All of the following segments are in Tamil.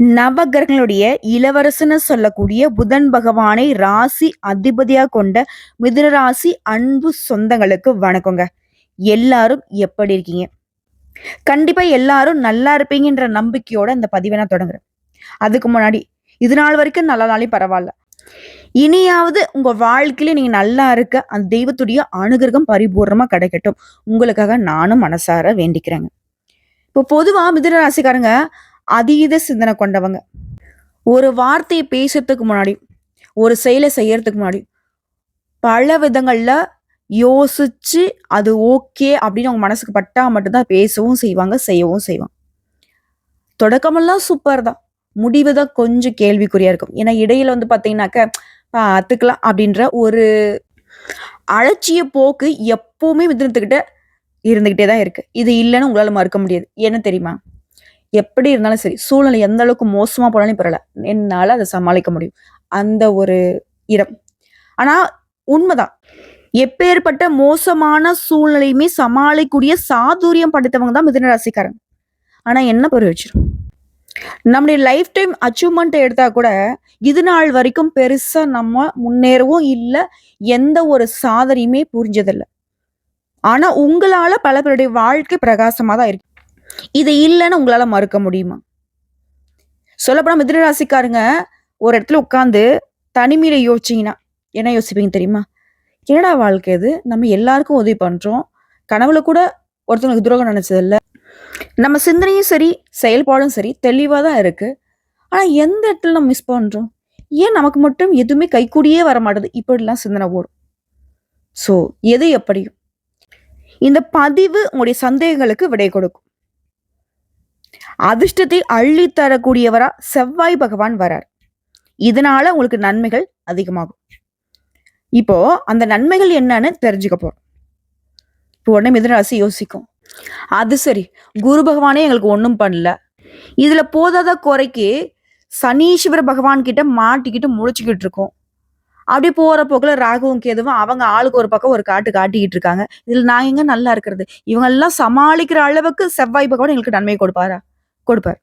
நவகிரகங்களுடைய இளவரசன்னு சொல்லக்கூடிய புதன் பகவானை ராசி அதிபதியா கொண்ட மிதுன ராசி அன்பு சொந்தங்களுக்கு வணக்கங்க. எல்லாரும் எப்படி இருக்கீங்க? கண்டிப்பா எல்லாரும் நல்லா இருப்பீங்கன்ற நம்பிக்கையோட இந்த பதிவை நான் தொடங்குறேன். அதுக்கு முன்னாடி இது நாள் வரைக்கும் நல்ல நாளையும் பரவாயில்ல. இனியாவது உங்க வாழ்க்கையில நீங்க நல்லா இருக்க அந்த தெய்வத்துடைய அனுகிரகம் பரிபூர்ணமா கிடைக்கட்டும். உங்களுக்காக நானும் மனசார வேண்டிக்கிறேங்க. இப்போ பொதுவா மிதுன ராசிக்காரங்க அதீத சிந்தனை கொண்டவங்க. ஒரு வார்த்தையை பேசுறதுக்கு முன்னாடி ஒரு செயலை செய்யறதுக்கு முன்னாடி பல விதங்களில் யோசிச்சு அது ஓகே அப்படின்னு அவங்க மனசுக்கு பட்டா மட்டும்தான் பேசவும் செய்வாங்க செய்யவும் செய்வாங்க. தொடக்கமெல்லாம் சூப்பர் தான். முடிவு தான் கொஞ்சம் கேள்விக்குறியா இருக்கும். ஏன்னா இடையில வந்து பார்த்தீங்கன்னாக்கா பார்த்துக்கலாம் அப்படின்ற ஒரு அலட்சிய போக்கு எப்பவுமே மிதனத்துக்கிட்ட இருந்துக்கிட்டே தான் இருக்கு. இது இல்லைன்னு உங்களால் மறுக்க முடியாது. என்ன தெரியுமா? எப்படி இருந்தாலும் சரி சூழ்நிலை எந்த அளவுக்கு மோசமா போனாலும் பரவாயில்ல. என்னால அதை சமாளிக்க முடியும். அந்த ஒரு இடம். ஆனா உண்மைதான். எப்பேற்பட்ட மோசமான சூழ்நிலையுமே சமாளிக்கக்கூடிய சாதுரியம் படைத்தவங்க தான் மிதுன ராசிக்காரங்க. ஆனா என்ன பொருள் வச்சிடும் நம்முடைய லைஃப் டைம் அச்சீவ்மெண்ட் எடுத்தா கூட இது நாள் வரைக்கும் பெருசா நம்ம முன்னேறவும் இல்லை எந்த ஒரு சாதனையுமே புரிஞ்சதில்லை. ஆனா உங்களால பல பேருடைய வாழ்க்கை பிரகாசமா தான் இருக்கு. இது இல்லைன்னு உங்களால மறுக்க முடியுமா? சொல்லப்போனால் மிதுன ராசிக்காரங்க ஒரு இடத்துல உட்காந்து தனிமையில யோசிச்சீங்கன்னா என்ன யோசிப்பீங்க தெரியுமா? என்னடா வாழ்க்கை இது? நம்ம எல்லாருக்கும் உதவி பண்றோம். கனவுல கூட ஒருத்தவங்களுக்கு துரோகம் நினைச்சது நம்ம சிந்தனையும் சரி செயல்பாடும் சரி தெளிவாக தான் இருக்கு. ஆனால் எந்த இடத்துல நம்ம மிஸ் பண்ணுறோம் ஏன் நமக்கு மட்டும் எதுவுமே கைக்கூடியே வர மாட்டேது? இப்படிலாம் சிந்தனை ஓடும். ஸோ எது எப்படியும்? இந்த பதிவு உங்களுடைய சந்தேகங்களுக்கு விடை கொடுக்கும். அதிர்ஷ்டத்தை அள்ளி தரக்கூடியவரா செவ்வாய் பகவான் வரார். இதனால உங்களுக்கு நன்மைகள் அதிகமாகும். இப்போ அந்த நன்மைகள் என்னன்னு தெரிஞ்சுக்க போறோம். இப்போ உடனே மிதனராசி யோசிக்கும். அது சரி குரு பகவானே எங்களுக்கு ஒன்றும் பண்ணல. இதுல போதாத குறைக்கு சனீஸ்வர பகவான் கிட்ட மாட்டிக்கிட்டு முழிச்சுக்கிட்டு இருக்கோம். அப்படி போற போக்குல ராகுவும் கேதுவும் அவங்க ஆளுக்கு ஒரு பக்கம் ஒரு காட்டு காட்டிக்கிட்டு இருக்காங்க. இதுல நான் எங்க நல்லா இருக்கிறது? இவங்க எல்லாம் சமாளிக்கிற அளவுக்கு செவ்வாய் பகவான் எங்களுக்கு நன்மை கொடுப்பாரா? கொடுப்பார்.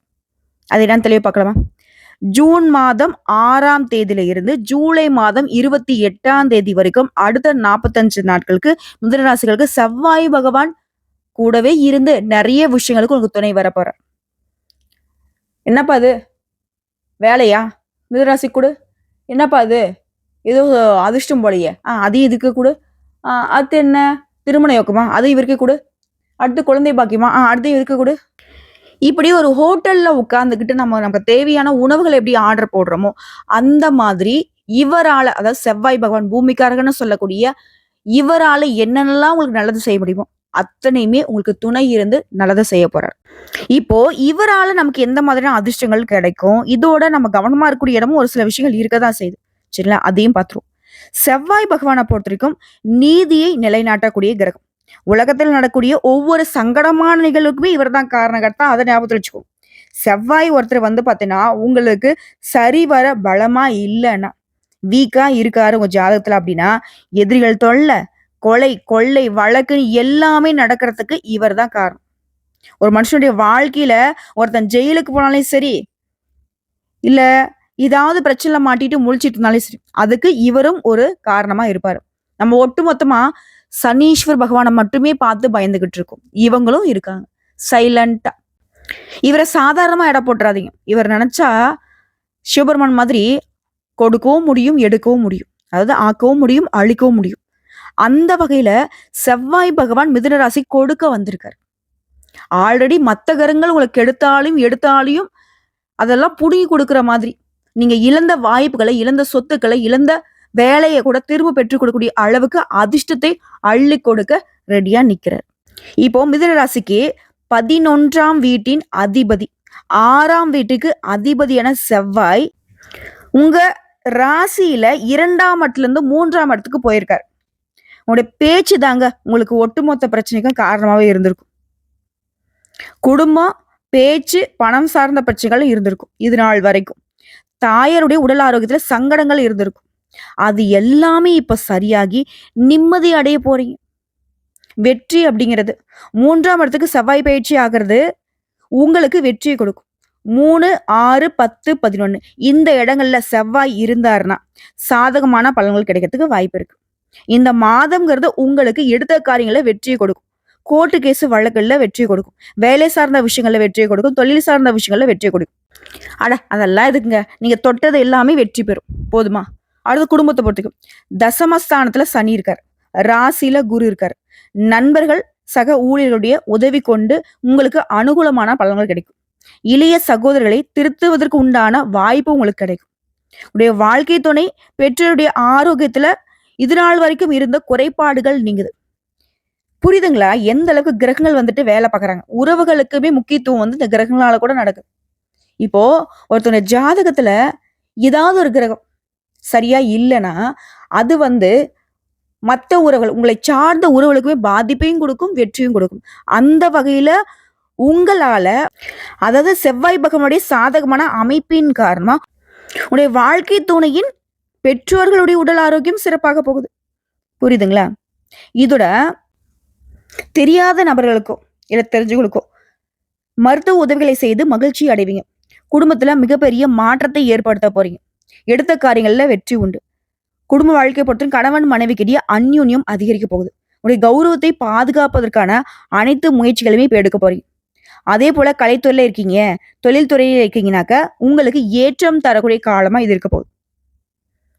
அது என்னன்னு தெளிவு பார்க்கலாமா? ஜூன் மாதம் ஆறாம் தேதியில இருந்து ஜூலை மாதம் இருபத்தி எட்டாம் தேதி வரைக்கும் அடுத்த நாற்பத்தஞ்சு நாட்களுக்கு மிதனராசிகளுக்கு செவ்வாய் பகவான் கூடவே இருந்து நிறைய விஷயங்களுக்கு உங்களுக்கு துணை வரப்போற என்னப்பா அது? வேலையா? மிதராசி கொடு. என்னப்பா அது? ஏதோ அதிர்ஷ்டம் போலையே. ஆ அது இதுக்கு கொடு? ஆ, அடுத்து என்ன? திருமண யோக்கமா அது இவருக்கு கொடு. அடுத்து குழந்தை பாக்கியமா? ஆ அடுத்து இவருக்கு கொடு. இப்படி ஒரு ஹோட்டல்ல உட்கார்ந்துக்கிட்டு நம்ம நமக்கு தேவையான உணவுகள் எப்படி ஆர்டர் போடுறோமோ அந்த மாதிரி இவரால அதாவது செவ்வாய் பகவான் பூமிக்காரகன்னு சொல்லக்கூடிய இவரால என்னென்னலாம் உங்களுக்கு நல்லது செய்ய முடியுமோ அத்தனையுமே உங்களுக்கு துணை இருந்து நல்லதை செய்ய போறார். இப்போ இவரால நமக்கு எந்த மாதிரியான அதிர்ஷ்டங்கள் கிடைக்கும்? இதோட நம்ம கவனமா இருக்கக்கூடிய இடமும் ஒரு சில விஷயங்கள் இருக்கதான் செய்யுது. சரிங்களா? அதையும் பார்த்துருவோம். செவ்வாய் பகவானை பொறுத்த வரைக்கும் நீதியை நிலைநாட்டக்கூடிய கிரகம். உலகத்தில் நடக்கூடிய ஒவ்வொரு சங்கடமான நிகழ்வுக்குமே இவர் தான் காரணகர்த்தா. அதை ஞாபகத்தில் வச்சுக்கோ. செவ்வாய் ஒருத்தர் வந்து பார்த்தீங்கன்னா உங்களுக்கு சரிவர பலமா இல்லைன்னா வீக்கா இருக்காரு உங்க ஜாதகத்துல அப்படின்னா எதிரிகள் தொல்லை கொலை கொள்ளை வழக்குன்னு எல்லாமே நடக்கிறதுக்கு இவர் தான் காரணம். ஒரு மனுஷனுடைய வாழ்க்கையில ஒருத்தன் ஜெயிலுக்கு போனாலும் சரி இல்ல ஏதாவது பிரச்சனை மாட்டிட்டு முழிச்சிட்டு இருந்தாலும் சரி அதுக்கு இவரும் ஒரு காரணமா இருப்பாரு. நம்ம ஒட்டு மொத்தமா சனீஸ்வர் பகவானை மட்டுமே பார்த்து பயந்துகிட்டு இருக்கோம் இவங்களும் இருக்காங்க. சைலண்டா இவரை சாதாரணமா எடை போட்டுறாதீங்க. இவர் நினைச்சா சிவபெருமான் மாதிரி கொடுக்கவும் முடியும் எடுக்கவும் முடியும். அதாவது ஆக்கவும் முடியும் அழிக்கவும் முடியும். அந்த வகையில செவ்வாய் பகவான் மிதுன ராசி கொடுக்க வந்திருக்காரு. ஆல்ரெடி மற்ற கரங்கள் உங்களுக்கு எடுத்தாலும் எடுத்தாலையும் அதெல்லாம் புடுங்கி கொடுக்குற மாதிரி. நீங்க இழந்த வாய்ப்புகளை இழந்த சொத்துக்களை இழந்த வேலையை கூட திரும்ப பெற்றுக் கொடுக்கக்கூடிய அளவுக்கு அதிர்ஷ்டத்தை அள்ளி கொடுக்க ரெடியா நிக்கிறார். இப்போ மிதனராசிக்கு பதினொன்றாம் வீட்டின் அதிபதி ஆறாம் வீட்டுக்கு அதிபதியான செவ்வாய் உங்க ராசியில இரண்டாம் இடத்துல இருந்து மூன்றாம் இடத்துக்கு போயிருக்காரு. உங்களுடைய பேச்சு தாங்க உங்களுக்கு ஒட்டுமொத்த பிரச்சனைக்கும் காரணமாவே இருந்திருக்கும். குடும்பம் பேச்சு பணம் சார்ந்த பிரச்சனைகள் இருந்திருக்கும். இது நாள் வரைக்கும். தாயாருடைய உடல் ஆரோக்கியத்துல சங்கடங்கள் இருந்திருக்கும். அது எல்லாமே இப்போ சரியாகி நிம்மதி அடைய போறீங்க. வெற்றி அப்படிங்கிறது. மூன்றாம் இடத்துக்கு செவ்வாய் பயிற்சி ஆகிறது உங்களுக்கு வெற்றியை கொடுக்கும். மூணு ஆறு பத்து பதினொன்று இந்த இடங்கள்ல செவ்வாய் இருந்தாருன்னா சாதகமான பலன்கள் கிடைக்கிறதுக்கு வாய்ப்பு இருக்கு. இந்த மாதம்ங்கிறது உங்களுக்கு எடுத்த காரியங்களை வெற்றியை கொடுக்கும். கோர்ட்டு கேஸ் வழக்குல வெற்றியை கொடுக்கும். வேலை சார்ந்த விஷயங்களில் வெற்றியை கொடுக்கும். தொழில் சார்ந்த விஷயங்களில் வெற்றியை கொடுக்கும். அட அதெல்லாம் எதுக்குங்க? நீங்க தொட்டது எல்லாமே வெற்றி பெறும். போதுமா? அடுத்து குடும்பத்தை பொறுத்துக்கும். தசமஸ்தானத்துல சனி இருக்கார். ராசியில குரு இருக்கார். நண்பர்கள் சக ஊழியர்களுடைய உதவி கொண்டு உங்களுக்கு அனுகூலமான பலன்கள் கிடைக்கும். இளைய சகோதரர்களை திருத்துவதற்கு உண்டான வாய்ப்பு உங்களுக்கு கிடைக்கும். உடைய வாழ்க்கை துணை பெற்றோருடைய ஆரோக்கியத்துல இது நாள் வரைக்கும் இருந்த குறைபாடுகள் நீங்குது. புரியுதுங்களா? எந்த அளவுக்கு கிரகங்கள் வந்துட்டு வேலை பார்க்குறாங்க. உறவுகளுக்குமே முக்கியத்துவம் வந்து இந்த கிரகங்களால கூட நடக்குது. இப்போ ஒருத்தனுடைய ஜாதகத்துல ஏதாவது ஒரு கிரகம் சரியா இல்லைன்னா அது வந்து மற்ற உறவுகள் உங்களை சார்ந்த உறவுகளுக்குமே பாதிப்பையும் கொடுக்கும் வெற்றியும் கொடுக்கும். அந்த வகையில் உங்களால் அதாவது செவ்வாய் பகவானுடைய சாதகமான அமைப்பின் காரணமாக உடைய வாழ்க்கை துணையின் பெற்றோர்களுடைய உடல் ஆரோக்கியம் சிறப்பாக போகுது. புரியுதுங்களா? இதோட தெரியாத நபர்களுக்கோ இல்லை தெரிஞ்சவங்களுக்கோ மருத்துவ உதவிகளை செய்து மகிழ்ச்சி அடைவீங்க. குடும்பத்தில் மிகப்பெரிய மாற்றத்தை ஏற்படுத்த போறீங்க. எடுத்த காரியங்களில் வெற்றி உண்டு. குடும்ப வாழ்க்கையை பொறுத்தவரை கணவன் மனைவிக்கிடையே அந்யூன்யம் அதிகரிக்க போகுது. உடைய கௌரவத்தை பாதுகாப்பதற்கான அனைத்து முயற்சிகளுமே இப்போ எடுக்க போறீங்க. அதே போல கலைத்துறையில இருக்கீங்க. தொழில் துறையில இருக்கீங்கனாக்க உங்களுக்கு ஏற்றம் தரக்கூடிய காலமா இது இருக்க போகுது.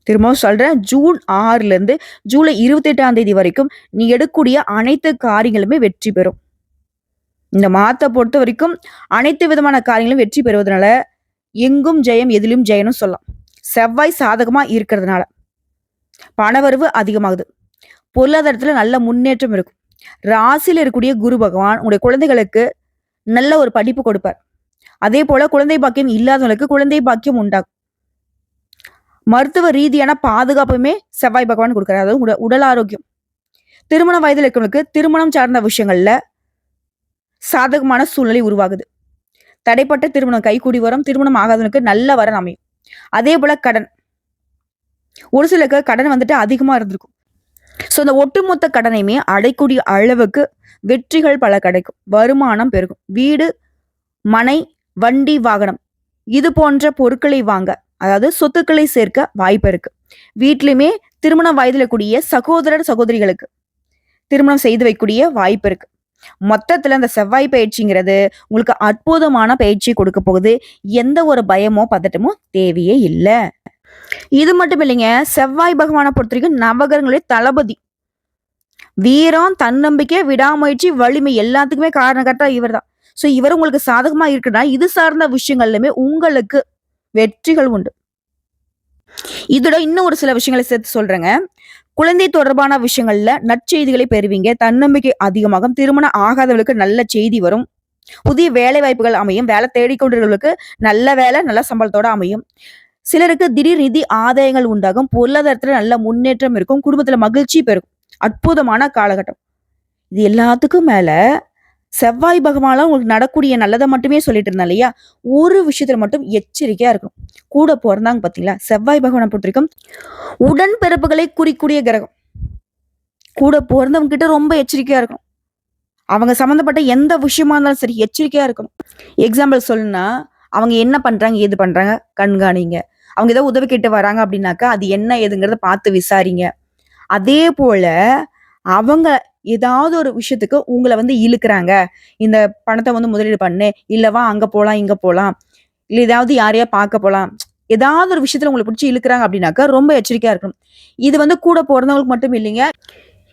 திரும்பவும் சொல்றேன் ஜூன் ஆறுல இருந்து ஜூலை இருபத்தி எட்டாம் தேதி வரைக்கும் நீ எடுக்கக்கூடிய அனைத்து காரியங்களுமே வெற்றி பெறும். இந்த மாதத்தை பொறுத்த வரைக்கும் அனைத்து விதமான காரியங்களும் வெற்றி பெறுவதனால எங்கும் ஜெயம் எதிலும் ஜெயனும் சொல்லலாம். செவ்வாய் சாதகமா இருக்கிறதுனால பணவரவு அதிகமாகுது. பொருளாதாரத்துல நல்ல முன்னேற்றம் இருக்கும். ராசியில் இருக்கக்கூடிய குரு பகவான் உங்களுடைய குழந்தைகளுக்கு நல்ல ஒரு படிப்பு கொடுப்பார். அதே போல குழந்தை பாக்கியம் இல்லாதவங்களுக்கு குழந்தை பாக்கியம் உண்டாகும். மருத்துவ ரீதியான பாதுகாப்புமே செவ்வாய் பகவான் கொடுக்குறாரு. அதாவது உட- உடல் ஆரோக்கியம். திருமண வயதில் இருக்கிறவங்களுக்கு திருமணம் சார்ந்த விஷயங்கள்ல சாதகமான சூழ்நிலை உருவாகுது. தடைப்பட்ட திருமணம் கைகூடி வரும் திருமணம் ஆகாதவனுக்கு நல்ல வரன் அமையும். அதே போல கடன். ஒரு சிலருக்கு கடன் வந்துட்டு அதிகமா இருந்திருக்கும். ஸோ இந்த ஒட்டுமொத்த கடனையுமே அடைக்கூடிய அளவுக்கு வெற்றிகள் பல கிடைக்கும். வருமானம் பெருகும். வீடு மனை வண்டி வாகனம் இது போன்ற பொருட்களை வாங்க அதாவது சொத்துக்களை சேர்க்க வாய்ப்பு இருக்கு. வீட்லையுமே திருமண வயதில் கூடிய சகோதரர் சகோதரிகளுக்கு திருமணம் செய்து வைக்கக்கூடிய வாய்ப்பு இருக்கு. மொத்தத்துல இந்த செவ்வாய் பயிற்சிங்கிறது உங்களுக்கு அற்புதமான பயிற்சி கொடுக்க போகுது. எந்த ஒரு பயமோ பதட்டமோ தேவையே இல்லை. இது மட்டும் இல்லைங்க செவ்வாய் பகவானை பொறுத்த வரைக்கும் நவகரங்களுடைய தளபதி. வீரம் தன்னம்பிக்கை விடாமுயற்சி வலிமை எல்லாத்துக்குமே காரணக்கட்டா இவர் தான் ஸோ இவர் உங்களுக்கு சாதகமா இருக்குன்னா இது சார்ந்த விஷயங்கள்லுமே உங்களுக்கு வெற்றிகள் உண்டு. இதோட இன்னும் ஒரு சில விஷயங்களை சேர்த்து சொல்றேங்க. குழந்தை தொடர்பான விஷயங்கள்ல நற்செய்திகளை பெறுவீங்க. தன்னம்பிக்கை அதிகமாகும். திருமணம் ஆகாதவர்களுக்கு நல்ல செய்தி வரும். புதிய வேலை வாய்ப்புகள் அமையும். வேலை தேடிக்கொண்டிருக்கிறவர்களுக்கு நல்ல வேலை நல்ல சம்பளத்தோட அமையும். சிலருக்கு திடீர் நிதி ஆதாயங்கள் உண்டாகும். பொருளாதாரத்துல நல்ல முன்னேற்றம் இருக்கும். குடும்பத்துல மகிழ்ச்சி பெருகும் அற்புதமான காலகட்டம். இது எல்லாத்துக்கும் மேல செவ்வாய் பகவானால உங்களுக்கு நடக்கூடிய நல்லதை மட்டுமே சொல்லிட்டு இருந்தா இல்லையா? ஒரு விஷயத்துல மட்டும் எச்சரிக்கையா இருக்கும் கூட பிறந்தாங்க பாத்தீங்களா? செவ்வாய் பகவானை பொறுத்திருக்கும் உடன்பிறப்புகளை குறிக்கூடிய கிரகம். கூட பிறந்தவங்க கிட்ட ரொம்ப எச்சரிக்கையா இருக்கணும். அவங்க சம்மந்தப்பட்ட எந்த விஷயமா இருந்தாலும் சரி எச்சரிக்கையா இருக்கணும். எக்ஸாம்பிள் சொல்லணும்னா அவங்க என்ன பண்றாங்க ஏது பண்றாங்க? கண்காணிங்க. அவங்க ஏதோ உதவி கேட்டு வராங்க அப்படின்னாக்கா அது என்ன ஏதுங்கிறத பார்த்து விசாரிங்க. அதே போல அவங்க ஏதாவது ஒரு விஷயத்துக்கு உங்களை வந்து இழுக்கிறாங்க. இந்த பணத்தை வந்து முதலீடு பண்ணு. இல்லவா அங்க போலாம் இங்க போலாம். இல்ல ஏதாவது யாரையா பார்க்க போலாம். ஏதாவது ஒரு விஷயத்துல உங்களை பிடிச்சி இழுக்கிறாங்க அப்படின்னாக்கா ரொம்ப எச்சரிக்கையா இருக்கணும். இது வந்து கூட பிறந்தவங்களுக்கு மட்டும் இல்லைங்க.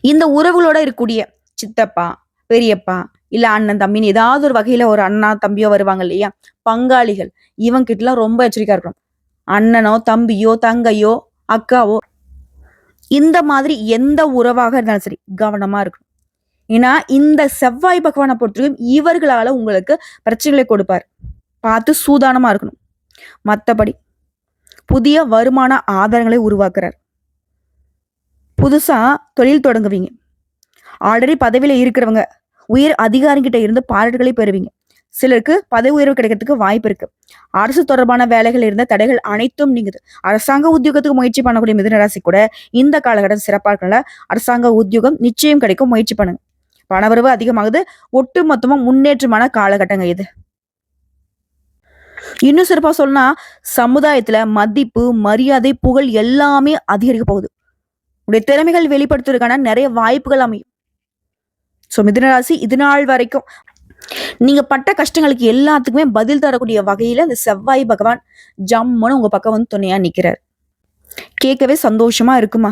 இந்த உறவுகளோட இருக்கக்கூடிய சித்தப்பா பெரியப்பா இல்ல அண்ணன் தம்பின்னு ஏதாவது ஒரு வகையில ஒரு அண்ணா தம்பியோ வருவாங்க இல்லையா? பங்காளிகள். இவங்க கிட்டலாம் ரொம்ப எச்சரிக்கையா இருக்கணும். அண்ணனோ தம்பியோ தங்கையோ அக்காவோ இந்த மாதிரி எந்த உறவாக இருந்தாலும் சரி கவனமா இருக்கணும். ஏன்னா இந்த செவ்வாய் பகவானை பொறுத்தவரைக்கும் இவர்களால உங்களுக்கு பிரச்சனைகளை கொடுப்பார். பார்த்து சூதானமா இருக்கணும். மற்றபடி புதிய வருமான ஆதாரங்களை உருவாக்குறார். புதுசா தொழில் தொடங்குவீங்க. ஆல்ரெடி பதவியில இருக்கிறவங்க உயர் அதிகாரிகிட்ட இருந்து பாராட்டுகளை பெறுவீங்க. சிலருக்கு பதவி உயர்வு கிடைக்கிறதுக்கு வாய்ப்பு இருக்கு. அரசு தொடர்பான வேலைகள் இருந்த தடைகள் அனைத்தும் நீங்குது. அரசாங்க உத்தியோகத்துக்கு முயற்சி பண்ணக்கூடிய மிதுனராசி கூட இந்த காலகட்டம் சிறப்பாக இருக்கனால அரசாங்க உத்தியோகம் நிச்சயம் கிடைக்கும் முயற்சி பண்ணுங்க. பணவரவு அதிகமாகுது ஒட்டு மொத்தமா முன்னேற்றமான காலகட்டங்க இது. இன்னும் சிறப்பா சொன்னா சமுதாயத்துல மதிப்பு மரியாதை புகழ் எல்லாமே அதிகரிக்க போகுது. உடைய திறமைகள் வெளிப்படுத்துவதற்கான நிறைய வாய்ப்புகள் அமையும். ஸோ மிதுனராசி இது நாள் வரைக்கும் நீங்க பட்ட கஷ்டங்களுக்கு எல்லாத்துக்குமே பதில் தரக்கூடிய வகையில அந்த செவ்வாய் பகவான் ஜம்முன்னு உங்க பக்கம் வந்து துணையா நிக்கிறார். கேட்கவே சந்தோஷமா இருக்குமா?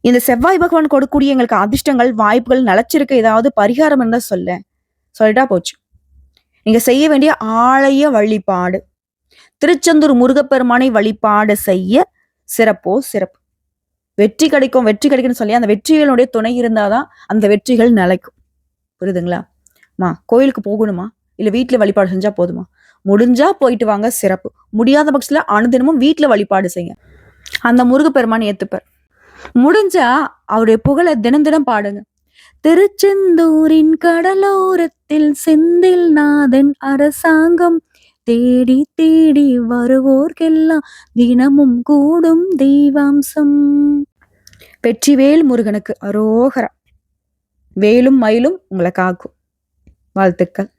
இந்த செவ்வாய் பகவான் கொடுக்கக்கூடிய எங்களுக்கு அதிர்ஷ்டங்கள் வாய்ப்புகள் நிலச்சிருக்க ஏதாவது பரிகாரம் இருந்தா சொல்ல சொல்லிட்டா போச்சு. நீங்க செய்ய வேண்டிய ஆலய வழிபாடு. திருச்செந்தூர் முருகப்பெருமானை வழிபாடு செய்ய சிறப்போ சிறப்பு. வெற்றி கிடைக்கும் வெற்றி கிடைக்கும்னு சொல்லி அந்த வெற்றிகளுடைய துணை இருந்தாதான் அந்த வெற்றிகள் நிலைக்கும். புரியுதுங்களா? மா கோயிலுக்கு போகணுமா? இல்ல வீட்டுல வழிபாடு செஞ்சா போதுமா? முடிஞ்சா போயிட்டு வாங்க சிறப்பு. முடியாத பட்சத்துல அனுதினமும் வீட்டுல வழிபாடு செய்யுங்க. அந்த முருகப்பெருமான் ஏத்துப்பார். முடிஞ்சா அவருடைய புகழை தினம் தினம் பாடுங்க. திருச்செந்தூரின் கடலோரத்தில் செந்தில் நாதன் அரசாங்கம். தேடி தேடி வருவோர்க்கெல்லாம் தினமும் கூடும் தெய்வாம்சம். வெற்றிவேல் முருகனுக்கு அரோகரா. வேலும் மயிலும் உங்களை காக்கும். வாழ்த்துக்கள்.